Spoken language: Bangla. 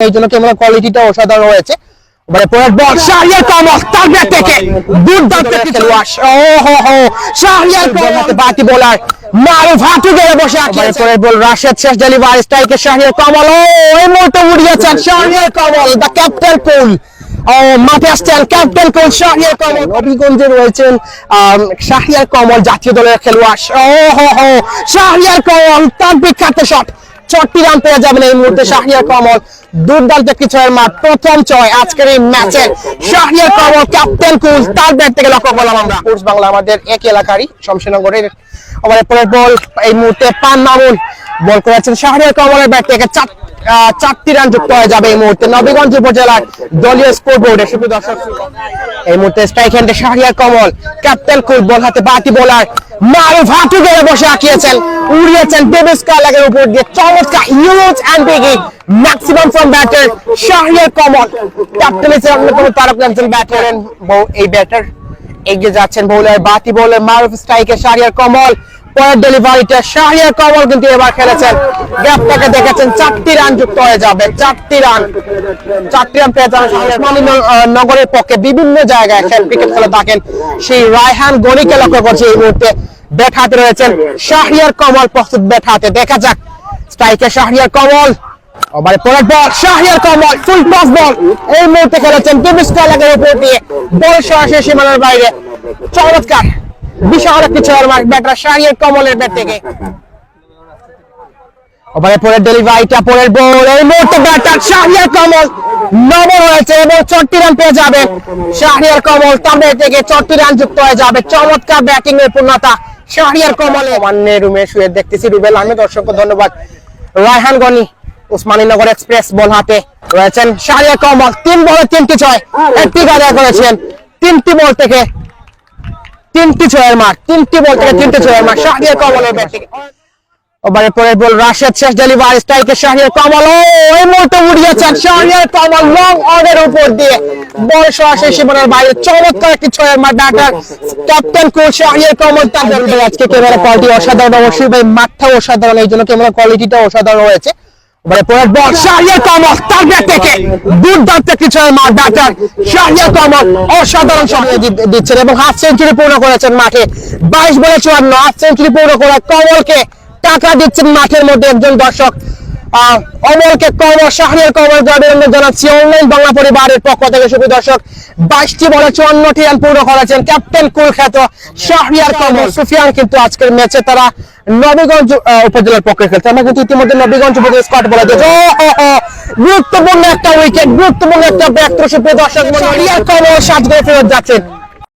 এই জন্য ক্যামেরা কোয়ালিটিটা অসাধারণ রয়েছে এবারে পরের বল শাহরিয়ার কমল তার ব্যাট থেকে দুর্দান্ত খেলোয়াড়। ও হো হো শাহরিয়ার কমল বাতি বোলার মারুফ হাঁটু গেড়ে বসে আছে পরের বল রাশেদ শেষ ডেলিভারি স্ট্রাইকে শাহরিয়ার কমল ও এই মুহূর্তে উড়িয়েছেন Shahriar Kamal the captain cool ও মাঠে আসছেন ক্যাপ্টেন কুল শাহরিয়ার কমল নবীগঞ্জে রয়েছেন শাহরিয়ার কমল জাতীয় দলের খেলোয়াড়। ও হো হো শাহরিয়ার কমল তার বিখ্যাত শট চট্টি রান পেয়ে যাবেন এই মুহূর্তে শাহরিয়ার কমল দুর্দান্ত কিছু মাঠ। প্রথম ছয় আজকের এই ম্যাচে শাহরিয়ার কমল ক্যাপ্টেন কুল, তার ব্যাট থেকে লক্ষ্য করলাম আমরা। কোর্স বাংলা আমাদের এক এলাকারই, শমশেরনগরের আমাদের পরের বল, এই মুহূর্তে পান মামুন। বল করেছেন শাহরিয়ার কমলের ব্যাট থেকে চার চারটি রান যুক্ত হয়ে যাবে এই মুহূর্তে নবীগঞ্জ উপজেলার দলীয় স্কোর বোর্ডে। শুধু দর্শক, এই মুহূর্তে strike হ্যান্ডে Shahriar Kamal, captain cool, ball হাতে বাতি বোলার মারুফ হাঁটু গেড়ে বসে আঁকিয়েছেন, উড়িয়েছেন ডেভিস কার্লাগের উপর দিয়ে। চমৎকার huge and biggie maximum from batter Shahriar Kamal captain হিসেবে অন্যতম তারক একজন ব্যাটার এই ব্যাটার এগিয়ে যাচ্ছেন বোলার বাতি বোলার মারুফ স্ট্রাইকে শাহরিয়ার কমল পরের ডেলিভারিটা শাহরিয়ার কমল কিন্তু এবার খেলেছেন। গ্যাপটাকে দেখেছেন, চারটি রান যুক্ত হয়ে যাবে, চারটি রান চারটি রান পেয়ে যাবেন ওসমানী ন- নগরের পক্ষে বিভিন্ন জায়গায় খেল ক্রিকেট খেলে থাকেন। সেই রায়হান গনিকে লক্ষ্য করছে এই মুহূর্তে ব্যাট হাতে রয়েছেন শাহরিয়ার কমল প্রস্তুত ব্যাট হাতে। দেখা যাক স্ট্রাইকে শাহরিয়ার কমল ওভারে পরের বল শাহরিয়ার কমল ফুল বল এই মুহূর্তে খেলেছেন উপর দিয়ে বল সরাসরি সীমানার বাইরে। চমৎকার। বিশাল একটি মার্ক ব্যাটার শাহরিয়ার কমলের ব্যাট থেকে। ওভারে পরের ডেলিভারিটা পরের বল এই মুহূর্তে ব্যাটার শাহরিয়ার কমল নবর হয়েছে এবং রান পেয়ে যাবে। শাহরিয়ার কমল ব্যাট থেকে চট্টি রান যুক্ত হয়ে যাবে। চমৎকার ব্যাটিং এর পূর্ণতা শাহরিয়ার কমলে রুমে শুয়ে দেখতেছি রুবেল। আহমেদ দর্শককে ধন্যবাদ। রায়হান গনি উসমানীনগর এক্সপ্রেস বল হাতে রয়েছেন। শাহরিয়ার কমল, তিন বলে তিনটি ছয়। একটি গাদা করেছেন তিনটি বল থেকে তিনটি ছয়ের মার তিনটি বল থেকে তিনটি ছয়ের মার শাহরিয়ার কমলের ব্যাট থেকে। ওভারে পরের বল রাশেদ শেষ ডেলিভারি স্ট্রাইকে কমল। ও, এই মুহূর্তে উড়িয়েছেন কমল। লং উপর দিয়ে বল সরাসরি সীমানার বাইরে। চমৎকার একটি ছয়ের মার ক্যাপ্টেন কোচ শাহরিয়ার কমল তার আজকে ক্যামেরা কোয়ালিটি অসাধারণ। অবশ্যই অসাধারণ। এই জন্য ক্যামেরা কোয়ালিটিটা অসাধারণ ওভারে মাঠের মধ্যে একজন দর্শক। অমলকে কমল শাহরিয়ার কমল অভিনন্দন জানাচ্ছি অনলাইন বাংলা পরিবারের পক্ষ থেকে শুধু দর্শক। বাইশটি বলে চুয়ান্নটি রান পূর্ণ করেছেন ক্যাপ্টেন কুল খ্যাত শাহরিয়ার কমল, সুফিয়ান কিন্তু আজকের ম্যাচে তারা নবীগঞ্জ উপজেলার পক্ষে খেলছে। আমরা কিন্তু ইতিমধ্যে নবীগঞ্জ উপজেলা স্কোয়াড বলা ও, গুরুত্বপূর্ণ একটা উইকেট গুরুত্বপূর্ণ একটা ব্যাক দর্শক আর কমল সাত করে ফেরত যাচ্ছেন।